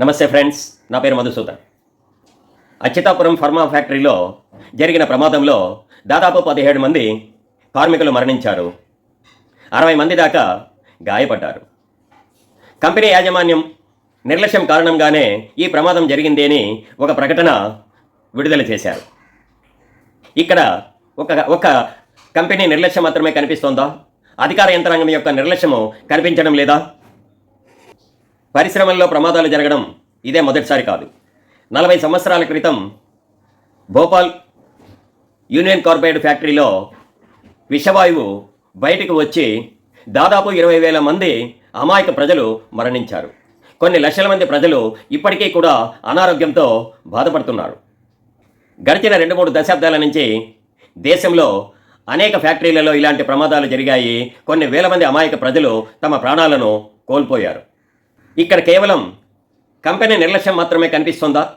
నమస్తే ఫ్రెండ్స్ నా పేరు మధుసూదన్. అచ్యుతాపురం ఫర్మా ఫ్యాక్టరీలో జరిగిన ప్రమాదంలో దాదాపు పదిహేడు మంది కార్మికులు మరణించారు. అరవై మంది దాకా గాయపడ్డారు. కంపెనీ యాజమాన్యం నిర్లక్ష్యం కారణంగానే ఈ ప్రమాదం జరిగింది అని ఒక ప్రకటన విడుదల చేశారు. ఇక్కడ ఒక ఒక కంపెనీ నిర్లక్ష్యం మాత్రమే కనిపిస్తోందా? అధికార యంత్రాంగం యొక్క నిర్లక్ష్యము కనిపించడం లేదా? పరిశ్రమల్లో ప్రమాదాలు జరగడం ఇదే మొదటిసారి కాదు. నలభై సంవత్సరాల క్రితం భోపాల్ యూనియన్ కార్పొరేట్ ఫ్యాక్టరీలో విషవాయువు బయటకు వచ్చి దాదాపు ఇరవై వేల మంది అమాయక ప్రజలు మరణించారు. కొన్ని లక్షల మంది ప్రజలు ఇప్పటికీ కూడా అనారోగ్యంతో బాధపడుతున్నారు. గడిచిన రెండు మూడు దశాబ్దాల నుంచి దేశంలో అనేక ఫ్యాక్టరీలలో ఇలాంటి ప్రమాదాలు జరిగాయి. కొన్ని వేల మంది అమాయక ప్రజలు తమ ప్రాణాలను కోల్పోయారు. ఇక్కడ కేవలం కంపెనీ నిర్లక్ష్యం మాత్రమే కనిపిస్తుందా?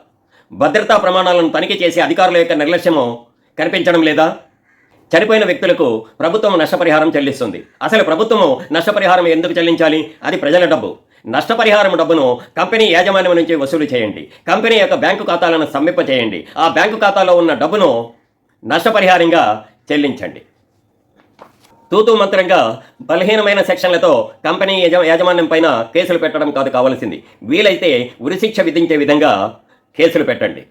భద్రతా ప్రమాణాలను తనిఖీ చేసే అధికారుల యొక్క నిర్లక్ష్యము కనిపించడం లేదా? చనిపోయిన వ్యక్తులకు ప్రభుత్వం నష్టపరిహారం చెల్లిస్తుంది. అసలు ప్రభుత్వము నష్టపరిహారం ఎందుకు చెల్లించాలి? అది ప్రజల డబ్బు. నష్టపరిహారం డబ్బును కంపెనీ యాజమాన్యం నుంచి వసూలు చేయండి. కంపెనీ యొక్క బ్యాంకు ఖాతాలను సమ్మింప చేయండి. ఆ బ్యాంకు ఖాతాలో ఉన్న డబ్బును నష్టపరిహారంగా చెల్లించండి. తూతూ మంత్రంగా బలహీనమైన సెక్షన్లతో కంపెనీ యజ యాజమాన్యం పైన కేసులు పెట్టడం కాదు కావాల్సింది. వీలైతే ఉరిశిక్ష విధించే విధంగా కేసులు పెట్టండి.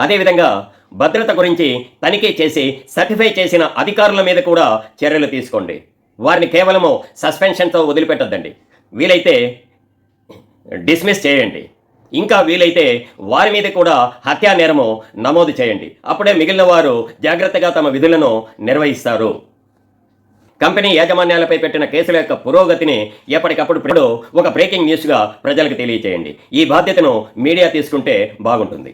అదేవిధంగా భద్రత గురించి తనిఖీ చేసి సర్టిఫై చేసిన అధికారుల మీద కూడా చర్యలు తీసుకోండి. వారిని కేవలము సస్పెన్షన్తో వదిలిపెట్టద్దండి. వీలైతే డిస్మిస్ చేయండి. ఇంకా వీలైతే వారి మీద కూడా హత్యా నేరము నమోదు చేయండి. అప్పుడే మిగిలిన వారు జాగ్రత్తగా తమ విధులను నిర్వహిస్తారు. కంపెనీ యాజమాన్యాలపై పెట్టిన కేసుల యొక్క పురోగతిని ఎప్పటికప్పుడు ఇప్పుడు ఒక బ్రేకింగ్ న్యూస్గా ప్రజలకు తెలియచేయండి ఈ బాధ్యతను మీడియా తీసుకుంటే బాగుంటుంది.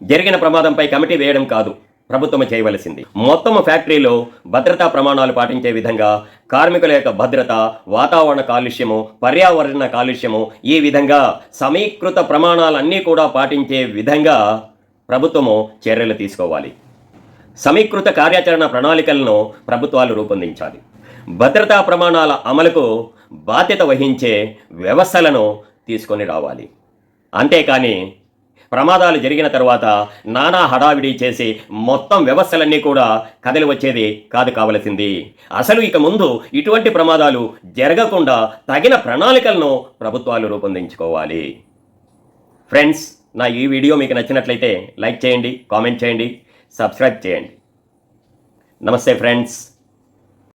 జరిగిన ప్రమాదంపై కమిటీ వేయడం కాదు ప్రభుత్వం చేయవలసింది. మొత్తం ఫ్యాక్టరీలో భద్రతా ప్రమాణాలు పాటించే విధంగా కార్మికుల యొక్క భద్రత వాతావరణ కాలుష్యము పర్యావరణ కాలుష్యము ఈ విధంగా సమీకృత ప్రమాణాలన్నీ కూడా పాటించే విధంగా ప్రభుత్వము చర్యలు తీసుకోవాలి. సమీకృత కార్యాచరణ ప్రణాళికలను ప్రభుత్వాలు రూపొందించాలి. భద్రతా ప్రమాణాల అమలుకు బాధ్యత వహించే వ్యవస్థలను తీసుకొని రావాలి. అంతేకాని ప్రమాదాలు జరిగిన తర్వాత నానా హడావిడి చేసి మొత్తం వ్యవస్థలన్నీ కూడా కదిలి వచ్చేది కాదు కావలసింది. అసలు ఇక ముందు ఇటువంటి ప్రమాదాలు జరగకుండా తగిన ప్రణాళికలను ప్రభుత్వాలు రూపొందించుకోవాలి. ఫ్రెండ్స్ నా ఈ వీడియో మీకు నచ్చినట్లయితే లైక్ చేయండి కామెంట్ చేయండి. సబ్స్క్రైబ్ చేయండి. నమస్తే ఫ్రెండ్స్.